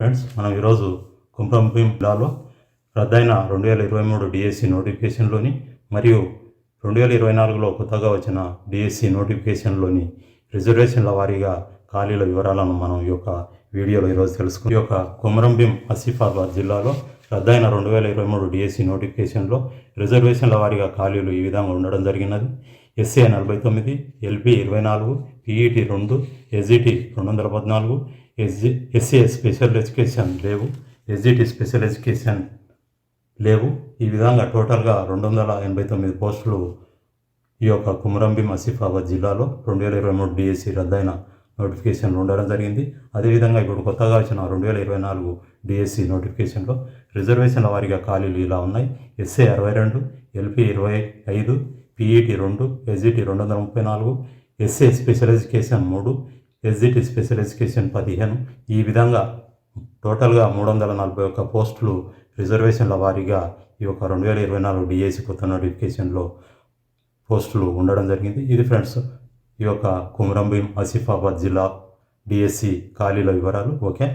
Friends మనం ఈరోజు కుంభంభీం జిల్లాలో రద్దయిన రెండు వేల ఇరవై మూడు డిఎస్సి నోటిఫికేషన్లోని మరియు రెండు వేల ఇరవై నాలుగులో కొత్తగా వచ్చిన డిఎస్సి నోటిఫికేషన్లోని రిజర్వేషన్ల వారీగా ఖాళీల వివరాలను మనం ఈ యొక్క వీడియోలో ఈరోజు తెలుసుకుని ఈ యొక్క కుమరంభీం ఆసిఫాబాద్ జిల్లాలో రద్దయిన రెండు వేల ఇరవై మూడు డిఎస్సి నోటిఫికేషన్లో రిజర్వేషన్ల వారీగా ఖాళీలు ఈ విధంగా ఉండడం జరిగినది. ఎస్ఏ నలభై తొమ్మిది ఎల్పి ఇరవై నాలుగు పీఈటీ రెండు ఎస్జిటి రెండు వందల పద్నాలుగు ఎస్జి ఎస్సీ స్పెషల్ ఎడ్యుకేషన్ లేవు ఎస్జిటి స్పెషల్ ఎడ్యుకేషన్ లేవు. ఈ విధంగా టోటల్గా రెండు వందల ఎనభై తొమ్మిది పోస్టులు ఈ యొక్క కుమరంభీం ఆసిఫాబాద్ జిల్లాలో రెండు వేల ఇరవై మూడు డిఎస్సి రద్దయిన నోటిఫికేషన్లు ఉండడం జరిగింది. అదేవిధంగా ఇప్పుడు కొత్తగా వచ్చిన రెండు వేల ఇరవై నాలుగు డిఎస్సి నోటిఫికేషన్లో రిజర్వేషన్ల వారీగా ఖాళీలు ఇలా ఉన్నాయి. ఎస్ఏ అరవై రెండు ఎల్పి ఇరవై ఐదు పీఈటీ రెండు ఎస్జిటి రెండు వందల ముప్పై నాలుగు ఎస్ఏ స్పెషల్ ఎడ్యుకేషన్ మూడు ఎస్జిటి స్పెషల్ ఎడ్యుకేషన్ పదిహేను. ఈ విధంగా టోటల్గా మూడు వందల నలభై ఒక్క పోస్టులు రిజర్వేషన్ల వారీగా ఈ యొక్క రెండు వేల ఇరవై నాలుగు డిఏసి కొత్త నోటిఫికేషన్లో పోస్టులు ఉండడం జరిగింది. ఇది ఫ్రెండ్స్ ఈ యొక్క కుమరంభీం ఆసిఫాబాద్ జిల్లా డిఎస్సి ఖాళీల వివరాలు. ఓకే.